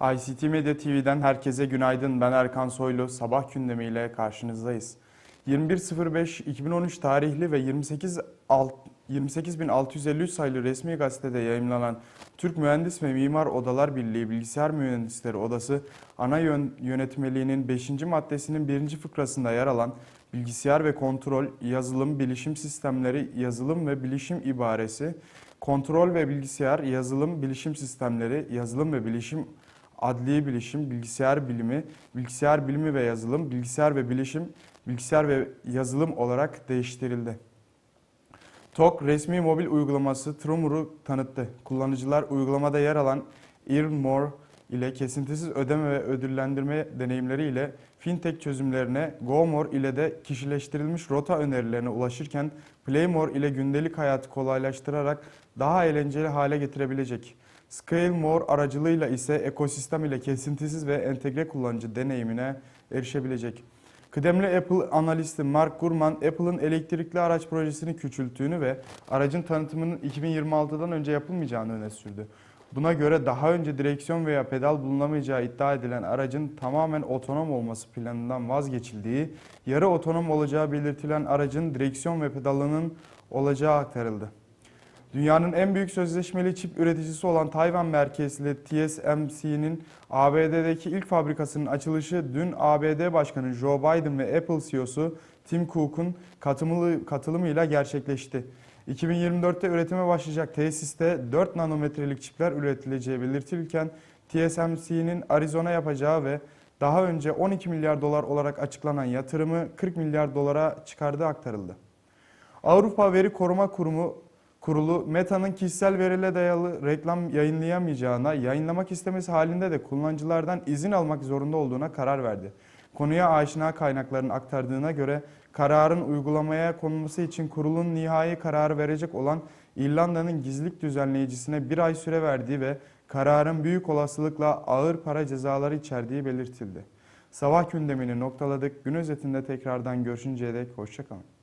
ICT Medya TV'den herkese günaydın. Ben Erkan Soylu. Sabah gündemiyle karşınızdayız. 21.05.2013 tarihli ve 28 alt- 28.653 sayılı resmi gazetede yayımlanan Türk Mühendis ve Mimar Odalar Birliği Bilgisayar Mühendisleri Odası ana yön yönetmeliğinin 5. maddesinin 1. fıkrasında yer alan bilgisayar ve kontrol, yazılım, bilişim sistemleri, yazılım ve bilişim ibaresi, kontrol ve bilgisayar, yazılım, bilişim sistemleri, yazılım ve bilişim adli bilişim, bilgisayar bilimi, bilgisayar bilimi ve yazılım, bilgisayar ve bilişim, bilgisayar ve yazılım olarak değiştirildi. TOK resmi mobil uygulaması Trumur'u tanıttı. Kullanıcılar uygulamada yer alan Earnmore ile kesintisiz ödeme ve ödüllendirme deneyimleriyle fintech çözümlerine, GoMore ile de kişileştirilmiş rota önerilerine ulaşırken Playmore ile gündelik hayatı kolaylaştırarak daha eğlenceli hale getirebilecek. ScaleMore aracılığıyla ise ekosistem ile kesintisiz ve entegre kullanıcı deneyimine erişebilecek. Kıdemli Apple analisti Mark Gurman, Apple'ın elektrikli araç projesini küçülttüğünü ve aracın tanıtımının 2026'dan önce yapılmayacağını öne sürdü. Buna göre daha önce direksiyon veya pedal bulunamayacağı iddia edilen aracın tamamen otonom olması planından vazgeçildiği, yarı otonom olacağı belirtilen aracın direksiyon ve pedalının olacağı aktarıldı. Dünyanın en büyük sözleşmeli çip üreticisi olan Tayvan merkezli TSMC'nin ABD'deki ilk fabrikasının açılışı dün ABD Başkanı Joe Biden ve Apple CEO'su Tim Cook'un katılımı- katılımıyla gerçekleşti. 2024'te üretime başlayacak tesiste 4 nanometrelik çipler üretileceği belirtilirken TSMC'nin Arizona yapacağı ve daha önce 12 milyar dolar olarak açıklanan yatırımı 40 milyar dolara çıkardığı aktarıldı. Avrupa Veri Koruma Kurumu Kurulu Meta'nın kişisel verile dayalı reklam yayınlayamayacağına, yayınlamak istemesi halinde de kullanıcılardan izin almak zorunda olduğuna karar verdi. Konuya aşina kaynakların aktardığına göre kararın uygulamaya konulması için kurulun nihai kararı verecek olan İrlanda'nın gizlilik düzenleyicisine bir ay süre verdiği ve kararın büyük olasılıkla ağır para cezaları içerdiği belirtildi. Sabah gündemini noktaladık. Gün özetinde tekrardan görüşünceye dek hoşçakalın.